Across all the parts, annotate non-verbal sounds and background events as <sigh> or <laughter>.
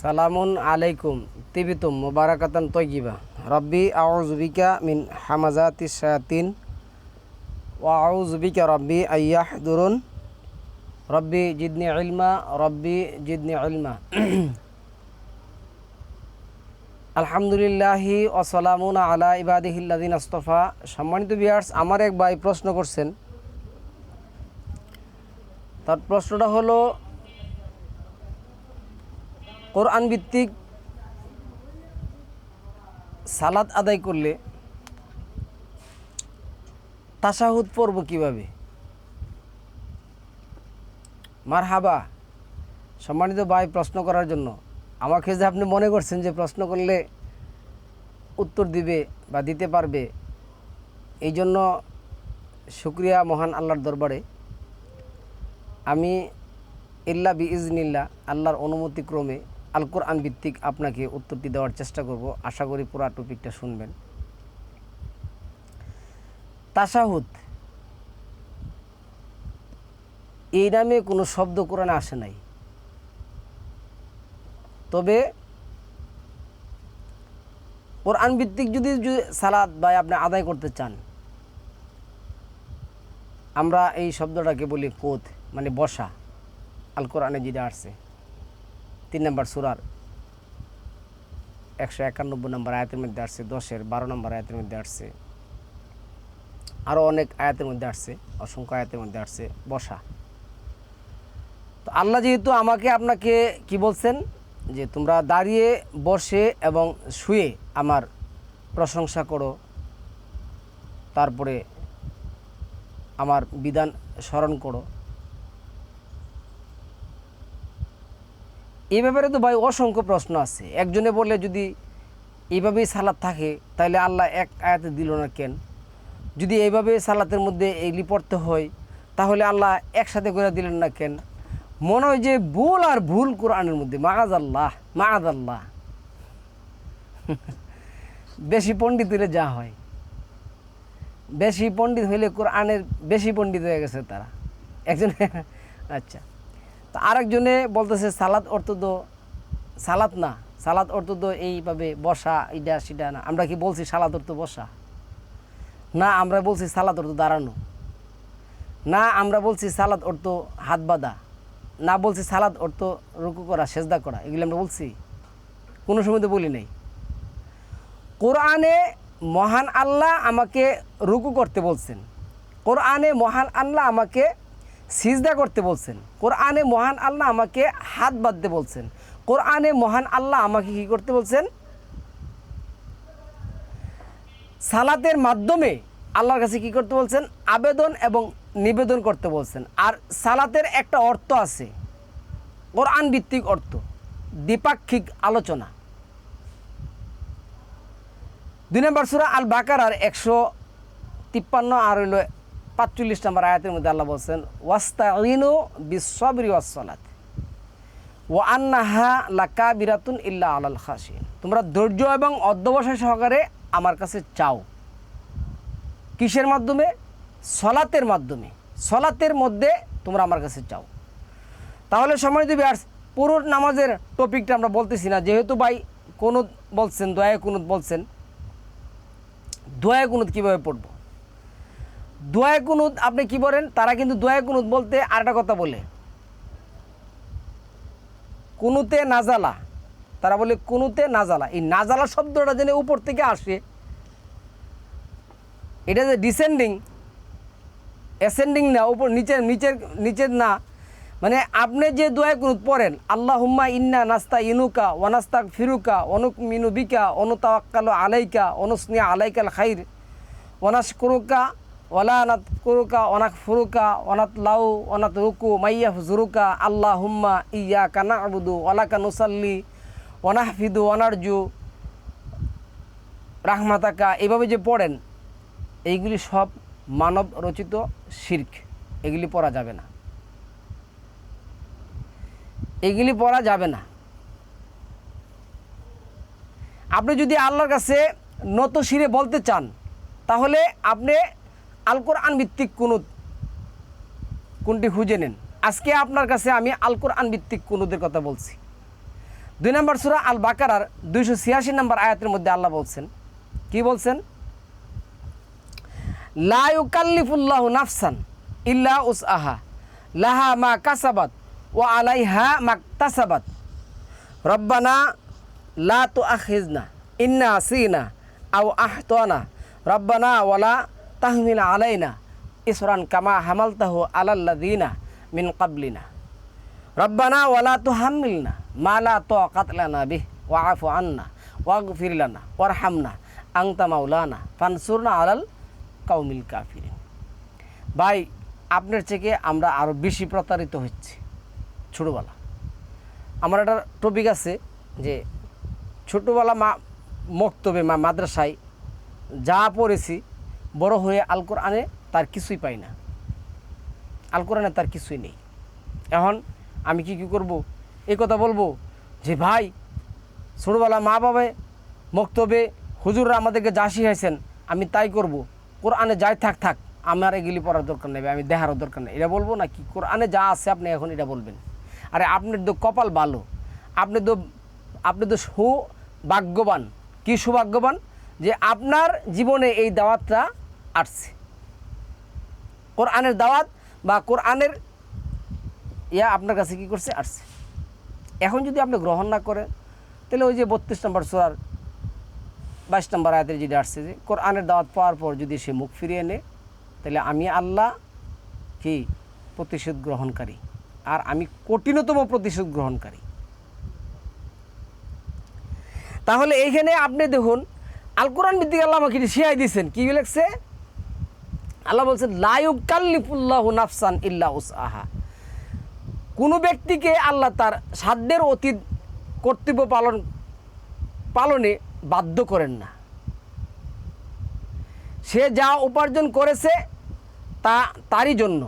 সালামুন আলাইকুম, তিবিতুম মুবারাকাতান তৈগিবা রব্বি আউজবিকা মিন হামাজাতি শায়াতিন, ওয়া আউজবিকা রব্বি আয়াহ দুরুন রব্বি জিদনি ইলমা, রব্বি জিদনি ইলমা। আলহামদুলিল্লাহি ওসালামুন আলা ইবাদিহিল্লাদিন আস্তফা। সম্মানিত বিয়ার্স আমার এক ভাই প্রশ্ন করছেন। তার প্রশ্নটা হলো কোরআন ভিত্তিক সালাদ আদায় করলে তাসাহুদ পড়ব কীভাবে? মার হাবা সম্মানিত ভাই, প্রশ্ন করার জন্য। আমাকে যে আপনি মনে করছেন যে প্রশ্ন করলে উত্তর দিবে বা দিতে পারবে, এই জন্য শুক্রিয়া মহান আল্লাহর দরবারে। আমি ইল্লা বি ইজনিল্লা আল্লাহর অনুমতিক্রমে আল কোরআন ভিত্তিক আপনাকে উত্তরটি দেওয়ার চেষ্টা করব। আশা করি পুরা টপিকটা শুনবেন। তাসাহুদ এই নামে কোনো শব্দ কোরআনে আসে নাই। তবে কোরআন ভিত্তিক যদি সালাদ বা আপনি আদায় করতে চান, আমরা এই শব্দটাকে বলি কোথ মানে বসা। আল কোরআনে যেটা আসছে। তিন নম্বর সুরার একশো একানব্বই নম্বর আয়াতের মধ্যে আসছে, দশের বারো নম্বর আয়াতের মধ্যে আসছে আরও অনেক আয়াতের মধ্যে আসছে, অসংখ্য আয়াতের মধ্যে আসছে, বসা। তো আল্লাহ যেহেতু আমাকে, আপনাকে কি বলছেন? যে তোমরা দাঁড়িয়ে বসে এবং শুয়ে আমার প্রশংসা করো, তারপরে আমার বিধান স্মরণ করো। এই ব্যাপারে তো ভাই অসংখ্য প্রশ্ন আছে। একজনে বলে যদি এইভাবেই সালাদ থাকে তাহলে আল্লাহ এক আয়াতে দিল না কেন? যদি এইভাবে সালাতের মধ্যে এইগুলি পড়তে হয়, তাহলে আল্লাহ একসাথে করে দিলেন না কেন? মনে হয় যে ভুল আর ভুল কোরআনের মধ্যে। মাগাজ আল্লাহ মাগাজ আল্লাহ <laughs> বেশি পণ্ডিত হলে যা হয়। বেশি পণ্ডিত হইলে কোরআনের বেশি পণ্ডিত হয়ে গেছে তারা। একজনে <laughs> আচ্ছা। তো আরেকজনে বলতেছে, সালাদ অর্থ তো সালাদ না, সালাদ অর্থ তো এইভাবে বসা ইডা সিডা না। আমরা কি বলছি সালাদ অর্থ বসা? না, আমরা বলছি সালাদ অর্থ দাঁড়ানো। না, আমরা বলছি সালাদ অর্থ হাত বাঁধা। না, বলছি সালাদ অর্থ রুকু করা, সেজদা করা, এগুলো আমরা বলছি। কোনো সময় তো বলি নাই। কোরআনে মহান আল্লাহ আমাকে রুকু করতে বলছেন। কোরআনে মহান আল্লাহ আমাকে সিজদা করতে বলছেন। কোরআনে মহান আল্লাহ আমাকে হাত বাঁধতে বলছেন। কোরআনে মহান আল্লাহ আমাকে কি করতে বলছেন? সালাতের মাধ্যমে আল্লাহর কাছে কি করতে বলছেন? আবেদন এবং নিবেদন করতে বলছেন। আর সালাতের একটা অর্থ আছে। কোরআন ভিত্তিক অর্থ। দ্বিপাক্ষিক আলোচনা। দুই নম্বর সুরা আল বাকারার একশো তিপ্পান্ন আর হইল পাঁচচল্লিশ নম্বর আয়াতের মধ্যে আল্লাহ বলছেন ওয়াস্তা ইনু বিশ্ববরি ওয়াসলাত ও আন্নাহা লাকা বিরাতুন ইল্লা আলাল খাসিন তোমরা ধৈর্য এবং অধ্যবসায় সহকারে আমার কাছে চাও। কিসের মাধ্যমে? সলাতের মাধ্যমে। সলাতের মধ্যে তোমরা আমার কাছে চাও। তাহলে সময় দিবি আর পুরো নামাজের টপিকটা আমরা বলতেছি না। যেহেতু ভাই কুনুত বলছেন দয়া কুনুদ বলছেন দয়া কুনুদ কীভাবে পড়ব? দোয়া কুনুত আপনি কি বলেন? তারা কিন্তু দোয়া কুনুত বলতে আরেকটা কথা বলে। কুনুতে নাজালা তারা বলে কুনুতে নাজালা এই নাজালা শব্দটা যেন উপর থেকে আসে, এটা যে ডিসেন্ডিং অ্যাসেন্ডিং না, উপর নিচের নিচের নিচের না। মানে আপনি যে দোয়া কুনুত পড়েন আল্লাহ হুম্মা ইন্না নাস্তা ইনুকা ওয়ানাস্তাক ফিরুকা অনুক মিনুবিকা অনুতাওয়াক্কাল আলাইকা অনুসনিয়া আলাইকাল খাইর ওয়ানাস কুরুকা ওলা অনাত কুরুকা অনাথ ফুরুকা অনাথ লাউ অনাথ রুকু মাইয়া জুরুকা আল্লাহ হুম্মা ইয়া কানা আবুদু ওলাকা নুসাল্লি অনাহফিদু অনারজু রাহমাতাকা এইভাবে যে পড়েন, এইগুলি সব মানব রচিত শির্ক। এগুলি পড়া যাবে না। এগুলি পড়া যাবে না। আপনি যদি আল্লাহর কাছে নত শিরে বলতে চান, তাহলে আপনি আল কোরআন ভিত্তিক কুনুত কোনটি খুঁজে নেন? আজকে আপনার কাছে আমি আল কোরআন ভিত্তিক কুনুদের কথা বলছি। দুই নম্বর সুরা আল বাকারার দুইশো ছিয়াশি নম্বর আয়াতের মধ্যে আল্লাহ বলছেন, কি বলছেন? লা ইউকাল্লিফুল্লাহু নাফসান ইল্লা উসআহা, লাহা মা কাসাবাত ওয়া আলাইহা মা তাসাবাত রব্বানা লা তো তুআখিজনা ইন্না সিনা আও আহতানা, রব্বানা ওয়ালা তাহমিল আলাইনা। ইসরান কামা হামালতাহু আলাল্লাযিনা মিন কাবলিনা রব্বানা ওয়ালা তুহাম্মিলনা মা লা তাকাত লানা বিহ। ওয়াফু আন্না, ওয়াগফির লানা, ওয়ারহামনা, আনতা মাওলানা, ফানসুরনা আলাল কাউমিল কাফিরিন। ভাই, আপনার থেকে আমরা আরও বেশি প্রতারিত হচ্ছি। ছোটোবেলা। আমার একটা টপিক আছে যে ছোটোবেলা মা মক্তবে মা মাদ্রাসায় যা পড়েছি বড় হয়ে আল কোরআনে তার কিছুই পাই না। আল কোরআনে তার কিছুই নেই। এখন আমি কি কি করব? এই কথা বলব যে, ভাই, ছোটোবেলা মা বাবা মক্তবে হুজুররা আমাদেরকে যা শিখাইছেন, আমি তাই করব। কোরআনে যাই থাক থাক, আমার এগুলি পড়ার দরকার নেই আমি দেখারও দরকার নেই। এটা বলব না কি? কোরআনে যা আছে আপনি এখন এটা বলবেন। আরে, আপনার তো কপাল ভালো। আপনি তো আপনি তো সৌভাগ্যবান কি সৌভাগ্যবান যে আপনার জীবনে এই দাওয়াতটা আসছে কোরআনের দাওয়াত বা কোরআনের ইয়া আপনার কাছে কি করছে? আসছে এখন যদি আপনি গ্রহণ না করেন, তাহলে ওই যে বত্রিশ নম্বর সোয়ার বাইশ নম্বর আয়াতের যদি আসছে যে কোরআনের দাওয়াত পাওয়ার পর যদি সে মুখ ফিরিয়ে নেয়, তাহলে আমি আল্লাহ কি? প্রতিশোধ গ্রহণকারী। আর আমি কঠিনতম প্রতিশোধ গ্রহণকারী। তাহলে এইখানে আপনি দেখুন আল কোরআন ভিত্তিক আল্লাহ আমাকে শিয়াই দিয়েছেন। কি লিখছে? আল্লাহ বলছেন লায়ুক কাল্লিফুল্লাহ নাফসান ইল্লা আহা কোনো ব্যক্তিকে আল্লাহ তার সাধ্যের অতীত কর্তব্য পালন পালনে বাধ্য করেন না। সে যা উপার্জন করেছে তা তারই জন্য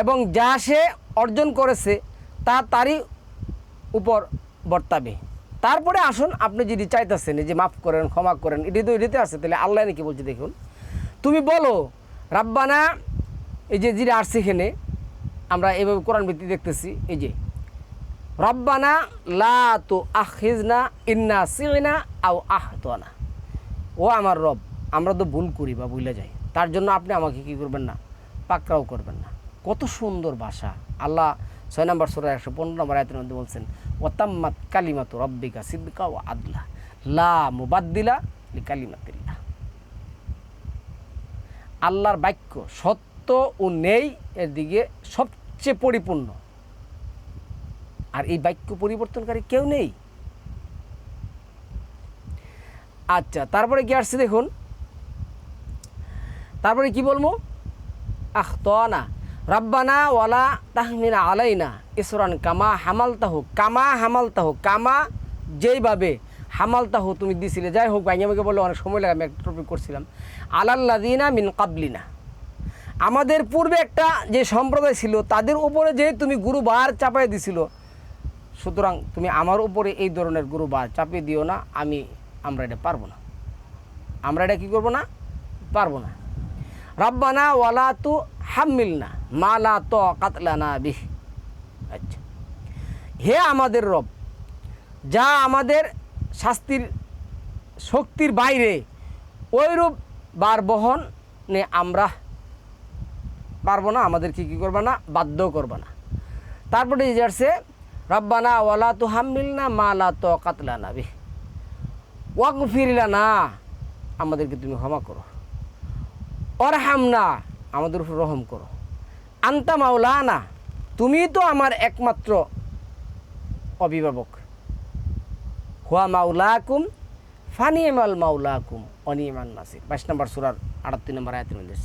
এবং যা সে অর্জন করেছে তা তারই উপর বর্তাবে। তারপরে আসুন, আপনি যদি চাইতেছেন যে মাফ করেন, ক্ষমা করেন, এটি তো এটিতে আছে, তাহলে আল্লাহ নাকি বলছে দেখুন। তুমি বলো, রাব্বানা, এই যে যেটা আসছে এখানে, আমরা এভাবে কোরআন ভিত্তি দেখতেছি, এই যে, রব্বানা লা তো আখিজনা ইন্না সিনা আও আহতানা। ও আমার রব, আমরা তো ভুল করি বা ভুলে যাই, তার জন্য আপনি আমাকে কি করবেন না, পাকড়াও করবেন না। কত সুন্দর ভাষা। আল্লাহ ছয় নম্বর সোরা একশো পনেরো নম্বর আয়তের মধ্যে বলছেন ওতাম্মাত কালিমাত রব্বিকা সিদ্দিকা ও আদলা, লা মুবাদ্দিলা লি কালিমাতিল্লাহ আল্লাহর বাক্য সত্য ও নেই এর দিকে সবচেয়ে পরিপূর্ণ। আর এই বাক্য পরিবর্তনকারী কেউ নেই। আচ্ছা তারপরে কি আসছে দেখুন? তারপরে কি বলব? আহ না রব্বানা ওয়ালা তাহমিনা আলাইনা ইসরান কামা হামাল তাহু কামা হামাল তাহু কামা যেইভাবে হামাল তাহু তুমি দিছিলে। যাই হোক ভাই, আমাকে বলে অনেক সময় লাগে, আমি একটা টপিক করছিলাম। আলাল্লাদিনা মিন কাবলিনা আমাদের পূর্বে একটা যে সম্প্রদায় ছিল, তাদের উপরে যে তুমি গুরুবার চাপাই দিছিল, সুতরাং তুমি আমার উপরে এই ধরনের গুরুবার চাপিয়ে দিও না, আমি, আমরা এটা পারব না। আমরা এটা কী করব না? পারব না। রব্বানা ওয়ালা তু হাম্মিল না মালা ত কাতলানা বিহ। আচ্ছা। হে আমাদের রব, যা আমাদের শাস্তির শক্তির বাইরে ওইরূপ বার বহন নে আমরা পারব না, আমাদেরকে কী করবা না, বাধ্য করবা না। তারপরে যে আসছে, রব্বানা ওয়ালা তু না মালা তো কাতলানা বিহ। ওয়াক ফিরিলা না আমাদেরকে তুমি ক্ষমা করো। অরহাম না আমাদের উপর রহম করো। আন্তা মাওলানা। তুমি তো আমার একমাত্র অভিভাবক। হুয়া মাউলাকুম ফানিয়েমাল মাউলাকুম অনিয়মান নাসির। বাইশ নম্বর সুরার আটাত্তর নম্বর আয়াতের মধ্যে।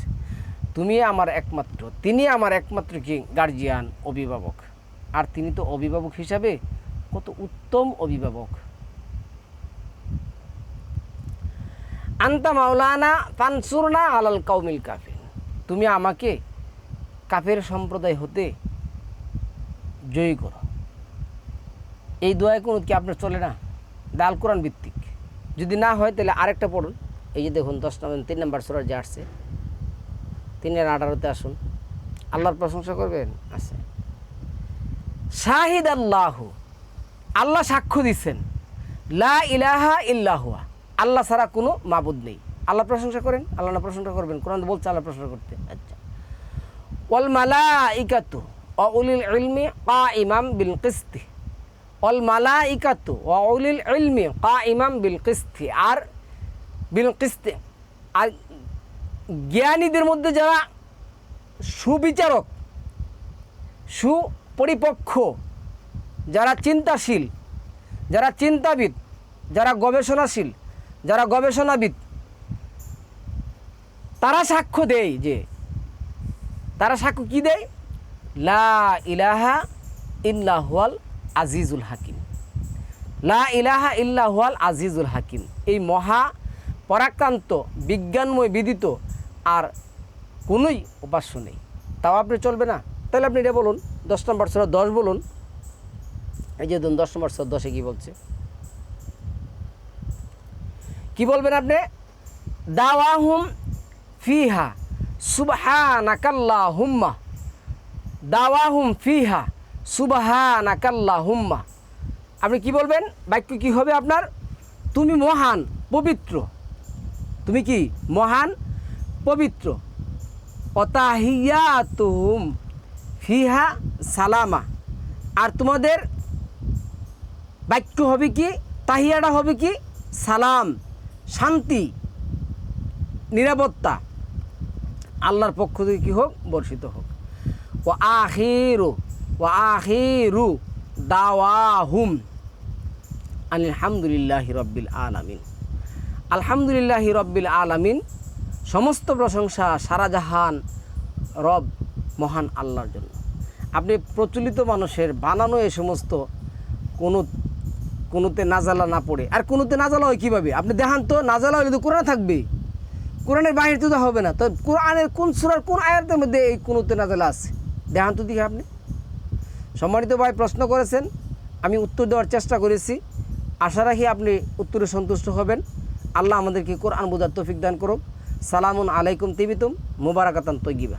তুমি আমার একমাত্র, তিনি আমার একমাত্র কি? গার্জিয়ান অভিভাবক। আর তিনি তো অভিভাবক হিসাবে কত উত্তম অভিভাবক। আন্তা মাওলানা পানসুরনা আলাল কাউমিল কাফির। তুমি আমাকে কাফের সম্প্রদায় হতে জয়ী করো। এই দোয়ায় কোনো কি আপনার চলে না? দাল কোরআন ভিত্তিক। যদি না হয় তাহলে আরেকটা পড়ুন। এই যে দেখুন, দশ নম্বর, তিন নম্বর সুরার যে আসছে, তিনের আঠারোতে আসুন। আল্লাহর প্রশংসা করবেন? আছে। শাহিদ আল্লাহ আল্লাহ সাক্ষ্য দিচ্ছেন লা ইলাহা ইল্লাহুয়া আল্লাহ ছাড়া কোনো মাবুদ নেই। আল্লাহ প্রশংসা করেন, আল্লাহ না প্রশংসা করবেন, কোরআন বলছে আল্লাহ প্রশংসা করতে। আচ্ছা। ওয়াল মালা ইকাতু উলিল ইলমি ইমাম বিল কিস্তি। অল মালা ইকাতু উলিল ইলমি কা ইমাম বিল কিস্তি। আর বিল কিস্তি, আর জ্ঞানীদের মধ্যে যারা সুবিচারক, সুপরিপক্ষ, যারা চিন্তাশীল, যারা চিন্তাবিদ, যারা গবেষণাশীল, যারা গবেষণাবিদ, তারা সাক্ষ্য দেয় যে, তারা সাক্ষ্য কী দেয়? লা ইলাহা ইল্লাহুয়াল আজিজুল হাকিম। লা ইলাহা ইল্লাহুয়াল আজিজুল হাকিম। এই মহা পরাক্রান্ত, বিজ্ঞানময়, বিদিত আর কোনোই উপাস্য নেই। তাও আপনি চলবে না। তাহলে আপনি এটা বলুন, দশ নম্বর সরা দশ বলুন। এই যে ধরুন দশ নম্বর সরা দশে কী বলছে? কি বলবেন আপনি? দাওয়াহুম ফিহা সুবহানাকাল্লা হুম্মা দাওয়াহুম ফিহা সুবহানাকাল্লা হুম্মা আপনি কি বলবেন? বাক্য কি হবে আপনার? তুমি মহান, পবিত্র। তুমি কি? মহান, পবিত্র। অতাহিয়াতুহুম ফিহা সালামা। আর তোমাদের বাক্য হবে কি? তাহিয়াটা হবে কি? সালাম, শান্তি, নিরাপত্তা। আল্লাহর পক্ষ থেকে কী হোক, বর্ষিত হোক। ও আখিরু ও আখিরু দাওয়াহুম আলহামদুলিল্লাহ রব্বিল আলামিন। আলহামদুলিল্লাহ রব্বিল আলামিন, সমস্ত প্রশংসা সারাজাহান রব মহান আল্লাহর জন্য। আপনি প্রচলিত মানুষের বানানো এ সমস্ত কোনো কোনোতে নাজালা না পড়ে। আর কোনোতে নাজালা হয় কীভাবে? আপনি দেখান তো, নাজালা হলে তো কোরআন থাকবে কোরআনের বাহির তো হবে না। তো কোরআনের কোন সুরার কোন আয়াতের মধ্যে এই কোনোতে নাজালা আছে? দেখান তো দিকে আপনি। সম্মানিত ভাই প্রশ্ন করেছেন, আমি উত্তর দেওয়ার চেষ্টা করেছি। আশা রাখি আপনি উত্তরে সন্তুষ্ট হবেন। আল্লাহ আমাদেরকে কোরআন বোঝার তৌফিক দান করুক। সালামুন আলাইকুম তিবিতুম মুবারাকাতান তৈগিবা